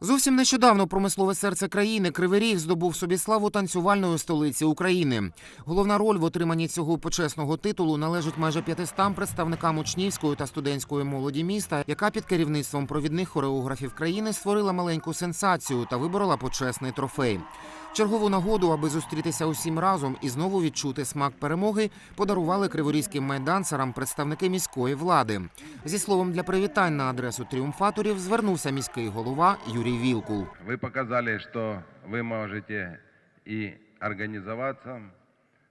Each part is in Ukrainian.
Зовсім нещодавно промислове серце країни Кривий Ріг здобув собі славу танцювальної столиці України. Головна роль в отриманні цього почесного титулу належить майже 500 представникам учнівської та студентської молоді міста, яка під керівництвом провідних хореографів країни створила маленьку сенсацію та виборола почесний трофей. Чергову нагоду, аби зустрітися усім разом і знову відчути смак перемоги, подарували криворізьким майданцерам представники міської влади. Зі словом для привітань на адресу тріумфаторів звернувся міський голова Юрій Вілкул. Вы показали, что вы можете и организоваться,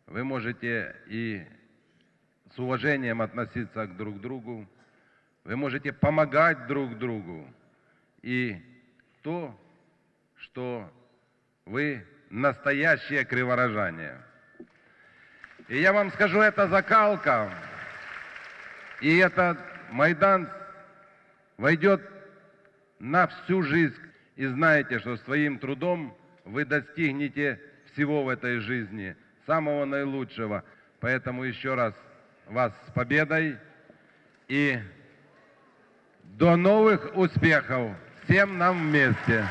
вы можете и с уважением относиться к друг другу, вы можете помогать друг другу. И то, что вы настоящие криворожане. И я вам скажу, это закалка, и этот Майдан войдет на всю жизнь. И знаете, что своим трудом вы достигнете всего в этой жизни, самого наилучшего. Поэтому еще раз вас с победой и до новых успехов всем нам вместе.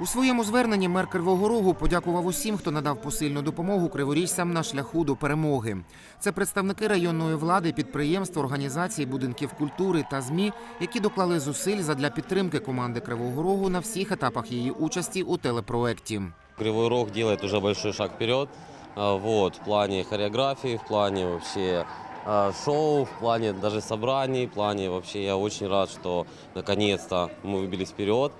У своєму зверненні мер Кривого Рогу подякував усім, хто надав посильну допомогу криворіжцям на шляху до перемоги. Це представники районної влади, підприємств, організацій, будинків культури та змі, які доклали зусиль задля підтримки команди Кривого Рогу на всіх етапах її участі у телепроекті. Кривой Рог делает уже большой шаг вперед. Вот, в плане хореографии, в плане вообще шоу, в плане даже собраний, в плане вообще я очень рад, что наконец-то мы выбились вперед.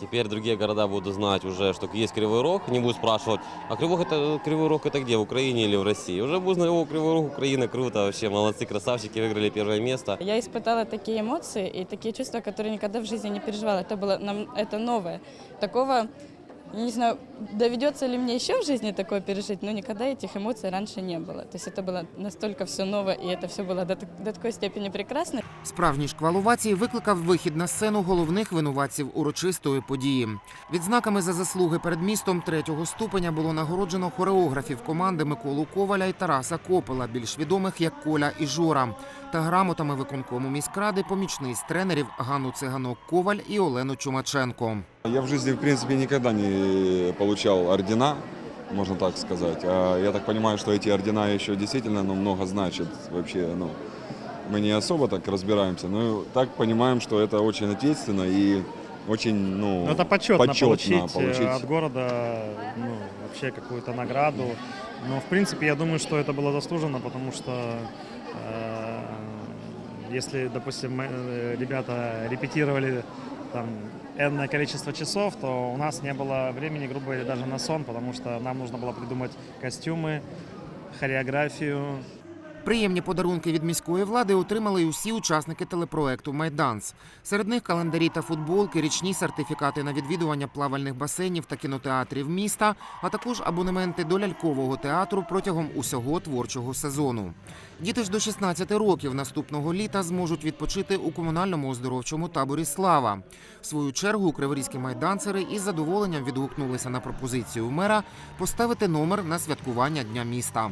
Теперь другие города будут знать уже, что есть Кривой Рог, не будут спрашивать, а Кривой, это, Кривой Рог это где, в Украине или в России? Уже будут знать, о, Кривой Рог, Украина, круто, вообще молодцы, красавчики, выиграли первое место. Я испытала такие эмоции и такие чувства, которые никогда в жизни не переживала. Это было нам, это новое. Такого, не знаю, доведется ли мне еще в жизни такое пережить, но никогда этих эмоций раньше не было. То есть это было настолько все новое, и это все было до, так- до такой степени прекрасно. Справжній шквал овацій викликав вихід на сцену головних винуватців урочистої події. Відзнаками за заслуги перед містом третього ступеня було нагороджено хореографів команди Миколу Коваля і Тараса Копела, більш відомих як Коля і Жора, та грамотами виконкому міськради помічниць тренерів Ганну Циганок Коваль і Олену Чумаченко. Я в жизни, в принципе, никогда не получал ордена, можно так сказать. А я так понимаю, что эти ордена еще действительно ну, много значат. Вообще, ну, мы не особо так разбираемся, но так понимаем, что это очень ответственно и очень, ну, Ну, это почетно, почетно получить, э, получить. от города ну, вообще какую-то награду. Но, в принципе, я думаю, что это было заслуженно, потому что э, если, допустим, э, ребята репетировали там энное количество часов, то у нас не было времени, грубо говоря, даже на сон, потому что нам нужно было придумать костюмы, хореографию, Приємні подарунки від міської влади отримали й усі учасники телепроекту Майданс. Серед них календарі та футболки, річні сертифікати на відвідування плавальних басейнів та кінотеатрів міста, а також абонементи до лялькового театру протягом усього творчого сезону. Діти ж до 16 років наступного літа зможуть відпочити у комунальному оздоровчому таборі Слава. В свою чергу криворізькі майданцери із задоволенням відгукнулися на пропозицію мера поставити номер на святкування дня міста.